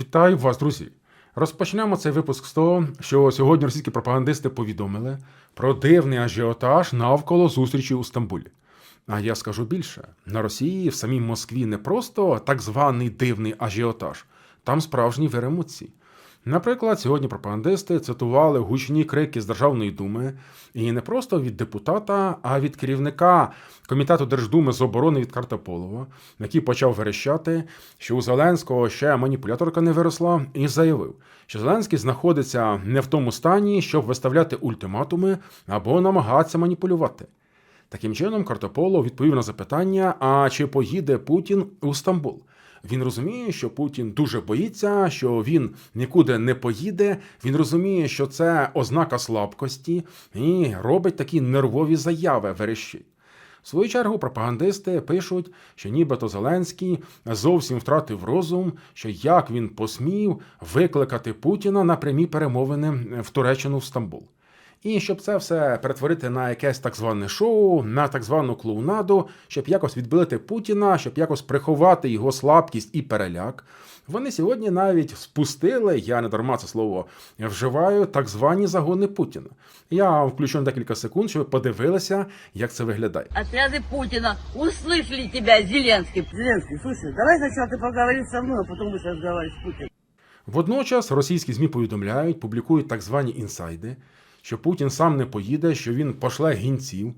Вітаю вас, друзі! Розпочнемо цей випуск з того, що сьогодні російські пропагандисти повідомили про дивний ажіотаж навколо зустрічі у Стамбулі. А я скажу більше: на Росії в самій Москві не просто так званий дивний ажіотаж, там справжні вир емоцій. Наприклад, сьогодні пропагандисти цитували гучні крики з Державної думи, і не просто від депутата, а від керівника комітету Держдуми з оборони від Картополова, який почав верещати, що у Зеленського ще маніпуляторка не виросла, і заявив, що Зеленський знаходиться не в тому стані, щоб виставляти ультиматуми або намагатися маніпулювати. Таким чином, Картополов відповів на запитання: а чи поїде Путін у Стамбул? Він розуміє, що Путін дуже боїться, що він нікуди не поїде. Він розуміє, що це ознака слабкості, і робить такі нервові заяви верещить. В свою чергу пропагандисти пишуть, що нібито Зеленський зовсім втратив розум, що як він посмів викликати Путіна на прямі перемовини в Туреччину в Стамбул. І щоб це все перетворити на якесь так зване шоу, на так звану клоунаду, щоб якось відбилити Путіна, щоб якось приховати його слабкість і переляк. Вони сьогодні навіть спустили, я не дарма це слово вживаю, так звані загони Путіна. Я включу на декілька секунд, щоб ви подивилися, як це виглядає. Отряды Путина услышали тебя, Зеленский. Зеленский, слушай, давай сначала ты поговоришь со мной, а потом будешь разговаривать с Путиным. Водночас російські ЗМІ повідомляють, публікують так звані інсайди, що Путін сам не поїде, що він пошле гінців,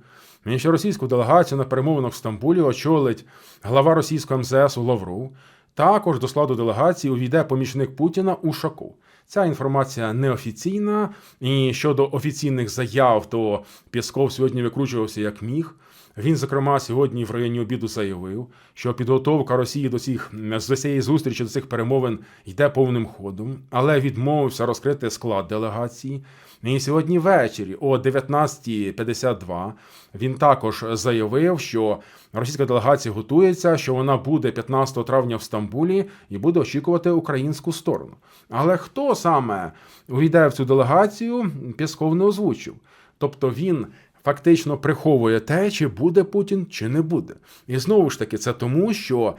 і що російську делегацію на перемовинах в Стамбулі очолить глава російського МЗС Лавров. Також до складу делегації увійде помічник Путіна Ушаков. Ця інформація неофіційна, і щодо офіційних заяв, то Пєсков сьогодні викручувався як міг. Він, зокрема, сьогодні в районі обіду заявив, що підготовка Росії до цих з цієї зустрічі до цих перемовин йде повним ходом, але відмовився розкрити склад делегації. І сьогодні ввечері о 19.52 він також заявив, що російська делегація готується, що вона буде 15 травня в Стамбулі і буде очікувати українську сторону. Але хто саме увійде в цю делегацію, Пєсков не озвучив. Тобто він фактично приховує те, чи буде Путін, чи не буде. І знову ж таки, це тому, що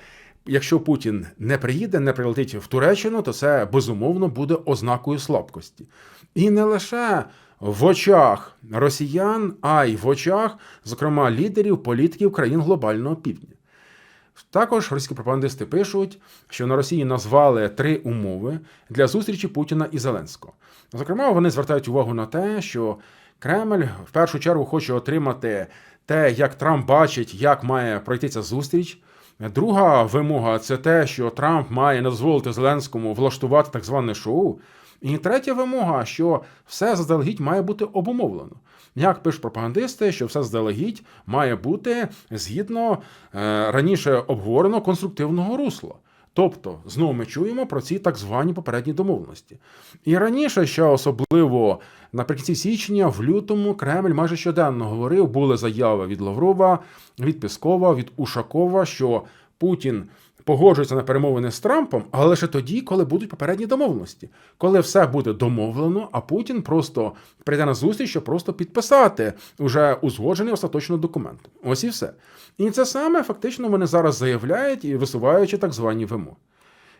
якщо Путін не приїде, не прилетить в Туреччину, то це безумовно буде ознакою слабкості. І не лише в очах росіян, а й в очах, зокрема, лідерів, політиків країн глобального півдня. Також російські пропагандисти пишуть, що на Росії назвали три умови для зустрічі Путіна і Зеленського. Зокрема, вони звертають увагу на те, що Кремль в першу чергу хоче отримати те, як Трамп бачить, як має пройти ця зустріч. Друга вимога це те, що Трамп має не дозволити Зеленському влаштувати так зване шоу. І третя вимога, що все заздалегідь має бути обумовлено. Як пишуть пропагандисти, що все заздалегідь має бути згідно е, раніше обговорено конструктивного русла. Тобто, знову ми чуємо про ці так звані попередні домовленості. І раніше, ще особливо наприкінці січня, в лютому, Кремль майже щоденно говорив, були заяви від Лаврова, від Піскова, від Ушакова, що Путін погоджується на перемовини з Трампом, але лише тоді, коли будуть попередні домовленості, коли все буде домовлено, а Путін просто прийде на зустріч, щоб просто підписати уже узгоджений остаточно документ. Ось і все. І це саме фактично вони зараз заявляють і висуваючи так звані вимоги.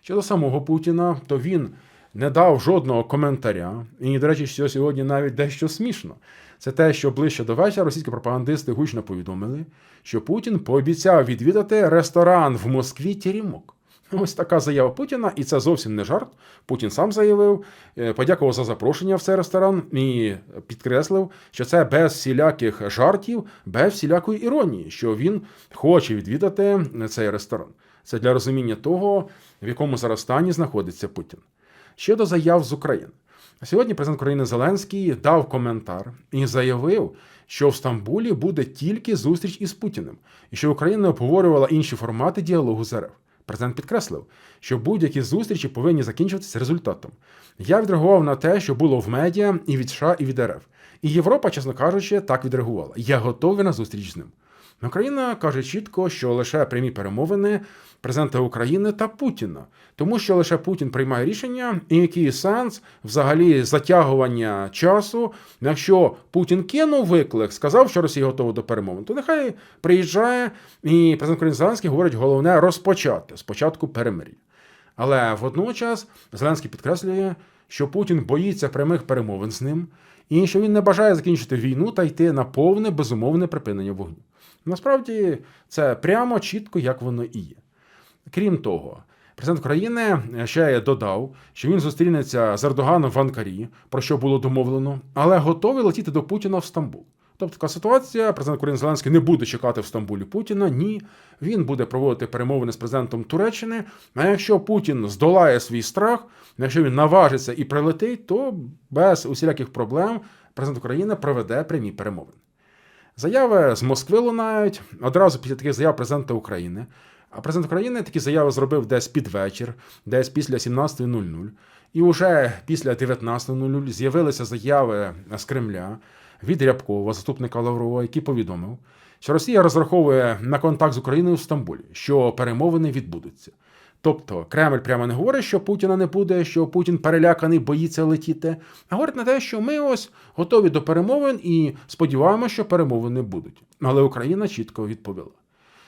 Щодо самого Путіна, то він не дав жодного коментаря. І, до речі, що сьогодні навіть дещо смішно. Це те, що ближче до вечора російські пропагандисти гучно повідомили, що Путін пообіцяв відвідати ресторан в Москві Тєрімок. Ось така заява Путіна, і це зовсім не жарт. Путін сам заявив, е, подякував за запрошення в цей ресторан і підкреслив, що це без всіляких жартів, без всілякої іронії, що він хоче відвідати цей ресторан. Це для розуміння того, в якому зараз стані знаходиться Путін. Щодо заяв з України. Сьогодні президент України Зеленський дав коментар і заявив, що в Стамбулі буде тільки зустріч із Путіним, і що Україна обговорювала інші формати діалогу з РФ. Президент підкреслив, що будь-які зустрічі повинні закінчуватися результатом. Я відреагував на те, що було в медіа і від США, і від РФ. І Європа, чесно кажучи, так відреагувала. Я готовий на зустріч з ним. Україна каже чітко, що лише прямі перемовини президента України та Путіна, тому що лише Путін приймає рішення, і який сенс взагалі затягування часу. Якщо Путін кинув виклик, сказав, що Росія готова до перемовин, то нехай приїжджає, і президент України Зеленський говорить, головне розпочати спочатку перемир'я. Але водночас Зеленський підкреслює, що Путін боїться прямих перемовин з ним і що він не бажає закінчити війну та йти на повне безумовне припинення вогню. Насправді це прямо чітко, як воно і є. Крім того, президент України ще додав, що він зустрінеться з Ердоганом в Анкарі, про що було домовлено, але готовий летіти до Путіна в Стамбул. Тобто така ситуація, президент України Зеленський не буде чекати в Стамбулі Путіна. Ні, він буде проводити перемовини з президентом Туреччини. А якщо Путін здолає свій страх, якщо він наважиться і прилетить, то без усіляких проблем президент України проведе прямі перемовини. Заяви з Москви лунають одразу після таких заяв президента України. А президент України такі заяви зробив десь під вечір, десь після 17.00. І вже після 19.00 з'явилися заяви з Кремля від Рябкова, заступника Лаврова, який повідомив, що Росія розраховує на контакт з Україною в Стамбулі, що перемовини відбудуться. Тобто Кремль прямо не говорить, що Путіна не буде, що Путін переляканий, боїться летіти, а говорить на те, що ми ось готові до перемовин і сподіваємося, що перемовини будуть. Але Україна чітко відповіла.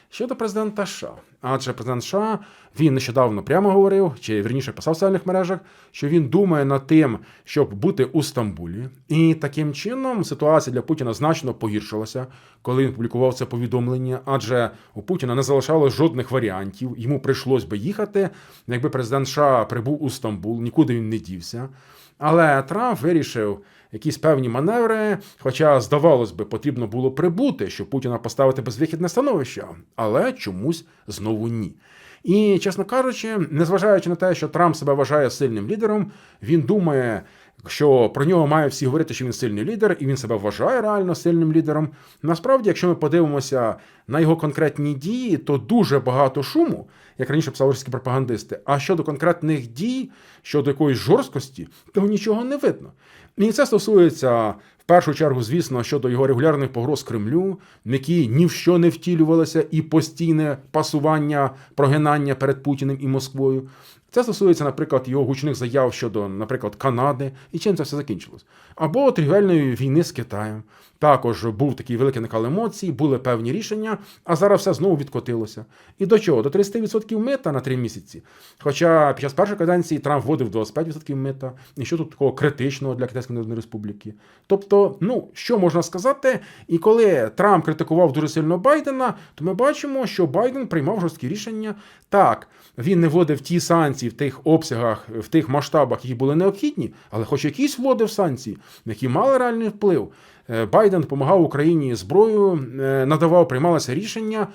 Щодо президента США, адже президент США він нещодавно прямо говорив, чи вірніше писав в соціальних мережах, що він думає над тим, щоб бути у Стамбулі, і таким чином ситуація для Путіна значно погіршилася, коли він публікував це повідомлення. Адже у Путіна не залишалось жодних варіантів. Йому прийшлось би їхати, якби президент США прибув у Стамбул, нікуди він не дівся. Але Трамп вирішив якісь певні маневри, хоча, здавалось би, потрібно було прибути, щоб Путіна поставити безвихідне становище, але чомусь знову ні. І, чесно кажучи, незважаючи на те, що Трамп себе вважає сильним лідером, він думає, що про нього мають всі говорити, що він сильний лідер, і він себе вважає реально сильним лідером. Насправді, якщо ми подивимося на його конкретні дії, то дуже багато шуму, як раніше писали російські пропагандисти. А щодо конкретних дій, щодо якоїсь жорсткості, того нічого не видно. І це стосується в першу чергу, звісно, щодо його регулярних погроз Кремлю, які ні в що не втілювалися, і постійне пасування, прогинання перед Путіним і Москвою. Це стосується, наприклад, його гучних заяв щодо, наприклад, Канади, і чим це все закінчилось. Або тригельної війни з Китаєм. Також був такий великий накал емоцій, були певні рішення, а зараз все знову відкотилося. І до чого? До 30% мита на 3 місяці. Хоча під час першої каденції Трамп вводив 25% мита. І що тут такого критичного для Китайської Народної Республіки? Тобто, ну що можна сказати? І коли Трамп критикував дуже сильно Байдена, то ми бачимо, що Байден приймав жорсткі рішення. Так, він не вводив ті санкції в тих обсягах, в тих масштабах, які були необхідні, але хоч якісь вводив санкції, які мали реальний вплив. Е, Байден допомагав Україні зброю, е, надавав, приймалося рішення.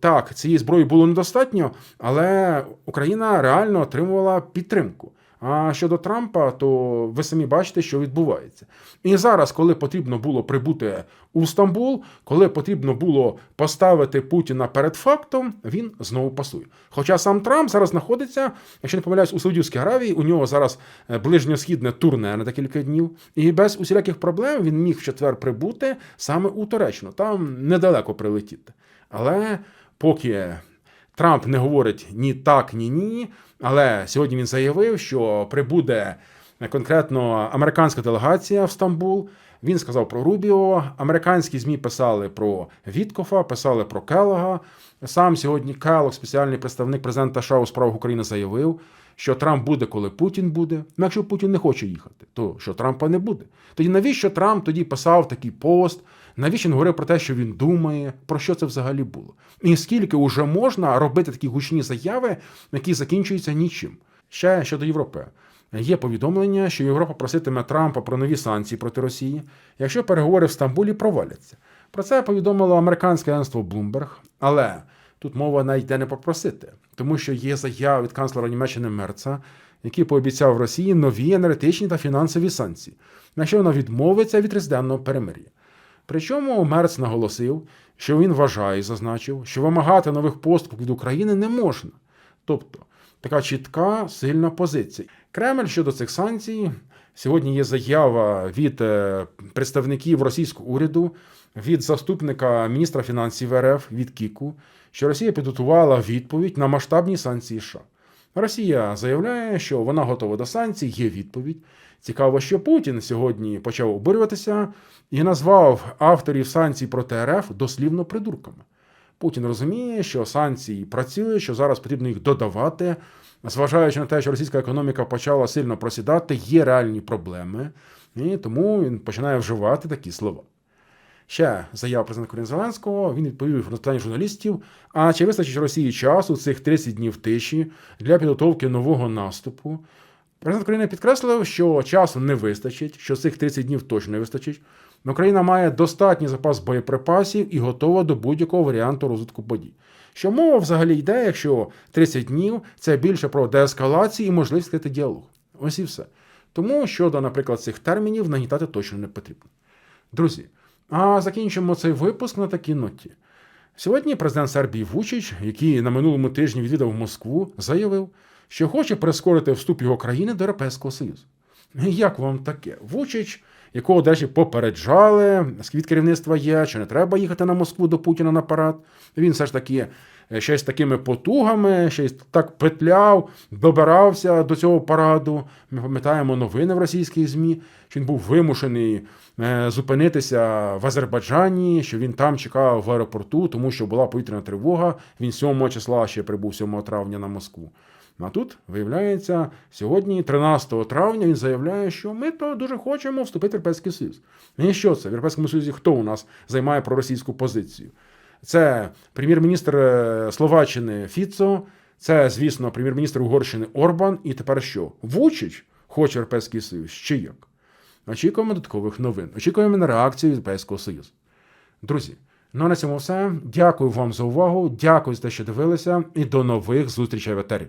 Так, цієї зброї було недостатньо, але Україна реально отримувала підтримку. А щодо Трампа, то ви самі бачите, що відбувається. І зараз, коли потрібно було прибути у Стамбул, коли потрібно було поставити Путіна перед фактом, він знову пасує. Хоча сам Трамп зараз знаходиться, якщо не помиляюсь, у Саудівській Аравії, у нього зараз е, ближньосхідне турне на декілька днів, і без усіляких проблем він міг в четвер прибути саме у Туреччину. Там недалеко прилетіти. Але поки Трамп не говорить ні так, ні ні. Але сьогодні він заявив, що прибуде конкретно американська делегація в Стамбул. Він сказав про Рубіо. Американські змі писали про Віткофа, писали про Келога. Сам сьогодні Келог, спеціальний представник президента США у справах України, заявив, що Трамп буде, коли Путін буде. Ну, якщо Путін не хоче їхати, то що Трампа не буде. Тоді навіщо Трамп тоді писав такий пост? Навіщо він говорив про те, що він думає, про що це взагалі було? І скільки вже можна робити такі гучні заяви, які закінчуються нічим? Ще щодо Європи. Є повідомлення, що Європа проситиме Трампа про нові санкції проти Росії, якщо переговори в Стамбулі проваляться. Про це повідомило американське агентство Bloomberg, але тут мова навіть не попросити, тому що є заява від канцлера Німеччини Мерца, який пообіцяв Росії нові енергетичні та фінансові санкції, якщо вона відмовиться від триденного перемир'я. Причому Мерц наголосив, що він вважає зазначив, що вимагати нових поступок від України не можна. Тобто така чітка, сильна позиція. Кремль щодо цих санкцій. Сьогодні є заява від е, представників російського уряду, від заступника міністра фінансів РФ від Кіку, що Росія підготувала відповідь на масштабні санкції США. Росія заявляє, що вона готова до санкцій, є відповідь. Цікаво, що Путін сьогодні почав обурюватися і назвав авторів санкцій проти РФ дослівно придурками. Путін розуміє, що санкції працюють, що зараз потрібно їх додавати. зважаючи на те, що російська економіка почала сильно просідати, є реальні проблеми, і тому він починає вживати такі слова. Ще заява президента України Зеленського. Він відповів на питання журналістів. А чи вистачить Росії часу цих 30 днів тиші для підготовки нового наступу? Президент України підкреслив, що часу не вистачить, що цих 30 днів точно не вистачить. Україна має достатній запас боєприпасів і готова до будь-якого варіанту розвитку подій. Що мова взагалі йде, якщо 30 днів це більше про деескалацію і можливість сказати діалог. Ось і все. Тому щодо, наприклад, цих термінів нагнітати точно не потрібно. Друзі, а закінчимо цей випуск на такій ноті. Сьогодні президент Сербії Вучич, який на минулому тижні відвідав Москву, заявив, що хоче прискорити вступ його країни до Європейського Союзу. Як вам таке? Вучич, якого, до речі, попереджали, скільки керівництва є, що не треба їхати на Москву до Путіна на парад. Він все ж таки ще й з такими потугами, ще й так петляв, добирався до цього параду. Ми пам'ятаємо новини в російських ЗМІ, що він був вимушений е, зупинитися в Азербайджані, що він там чекав в аеропорту, тому що була повітряна тривога. Він 7 числа ще прибув 7 травня на Москву. А тут, виявляється, сьогодні, 13 травня, він заявляє, що ми то дуже хочемо вступити в Європейський Союз. І що це? В Європейському Союзі хто у нас займає проросійську позицію? Це прем'єр-міністр е, Словаччини Фіцо, це, звісно, прем'єр-міністр Угорщини Орбан. І тепер що? Вучич хоче Європейський Союз? Чи як? Очікуємо додаткових новин. Очікуємо на реакцію Європейського Союзу. Друзі, ну а на цьому все. Дякую вам за увагу. Дякую за те, що дивилися, і до нових зустрічей в етері.